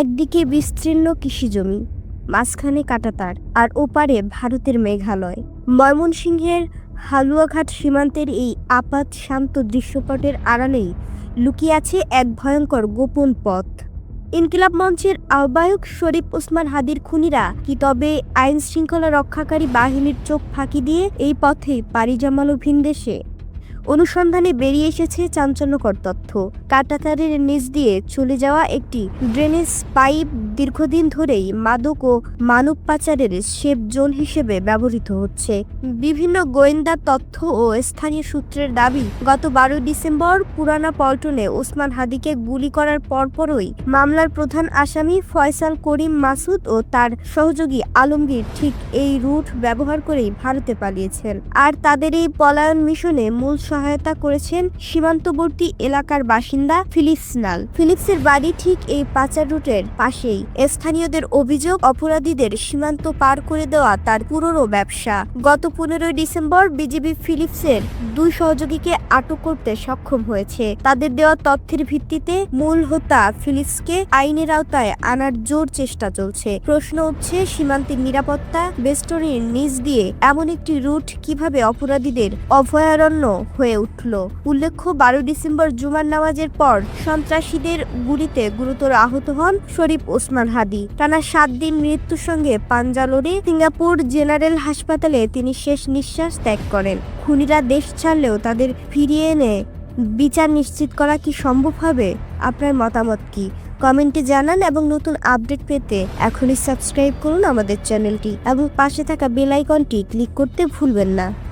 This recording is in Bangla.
একদিকে বিস্তীর্ণ কৃষিজমি, মাঝখানে কাটাতার আর ওপারে ভারতের মেঘালয়। ময়মনসিংহের হালুয়াঘাট সীমান্তের এই আপাত শান্ত দৃশ্যপটের আড়ালেই লুকিয়ে আছে এক ভয়ঙ্কর গোপন পথ। ইনকিলাব মঞ্চের আহ্বায়ক শরীফ ওসমান হাদির খুনিরা কি তবে আইন শৃঙ্খলা রক্ষাকারী বাহিনীর চোখ ফাঁকি দিয়ে এই পথে পাড়ি জমালো ভিনদেশে? অনুসন্ধানে বেরিয়ে এসেছে চাঞ্চল্যকর তথ্য। কাটাতারের নিচ দিয়ে চলে যাওয়া একটি ড্রেনেজ পাইপ দীর্ঘদিন ধরেই মাদক ও মানব পাচারের সেফ জোন হিসেবে ব্যবহৃত হচ্ছে। বিভিন্ন গোয়েন্দা তথ্য ও স্থানীয় সূত্রের দাবি, গত বারো ডিসেম্বর পুরানা পল্টনে ওসমান হাদিকে গুলি করার পরপরই মামলার প্রধান আসামি ফয়সাল করিম মাসুদ ও তার সহযোগী আলমগীর ঠিক এই রুট ব্যবহার করেই ভারতে পালিয়েছেন। আর তাদের এই পলায়ন মিশনে মূল সহায়তা করেছেন সীমান্তবর্তী এলাকার বাসিন্দা ফিলিপস নাল। ফিলিপসের বাড়ি ঠিক এই পাচার রুটের পাশেই। স্থানীয়দের অভিযোগ, অপরাধীদের সীমান্ত পার করে দেওয়া তার পুরনো ব্যবসা। গত পনেরোই ডিসেম্বর বিজিবি ফিলিপসের দুই সহযোগীকে আটক করতে সক্ষম হয়েছে। তাদের দেওয়া তথ্যের ভিত্তিতে মূল হোতা ফিলিপসকে আইনের আওতায় আনার জোর চেষ্টা চলছে। প্রশ্ন উঠছে, সীমান্তের নিরাপত্তা, বেষ্টনীর নিচ দিয়ে এমন একটি রুট কীভাবে অপরাধীদের অভয়ারণ্য হয়ে উঠল। উল্লেখ্য বারো ডিসেম্বর জুমার নামাজের পর সন্ত্রাসীদের গুলিতে গুরুতর আহত হন শরীফ ওসমান হাদি। টানা সাত দিন মৃত্যুর সঙ্গে পাঞ্জা লড়ে সিঙ্গাপুর জেনারেল হাসপাতালে তিনি শেষ নিঃশ্বাস ত্যাগ করেন। খুনিরা দেশ ছাড়লেও তাদের ফিরিয়ে এনে বিচার নিশ্চিত করা কি সম্ভব হবে? আপনার মতামত কি? কমেন্টে জানান এবং নতুন আপডেট পেতে এখনই সাবস্ক্রাইব করুন আমাদের চ্যানেলটি। এবং পাশে থাকা বেল আইকনটি ক্লিক করতে ভুলবেন না।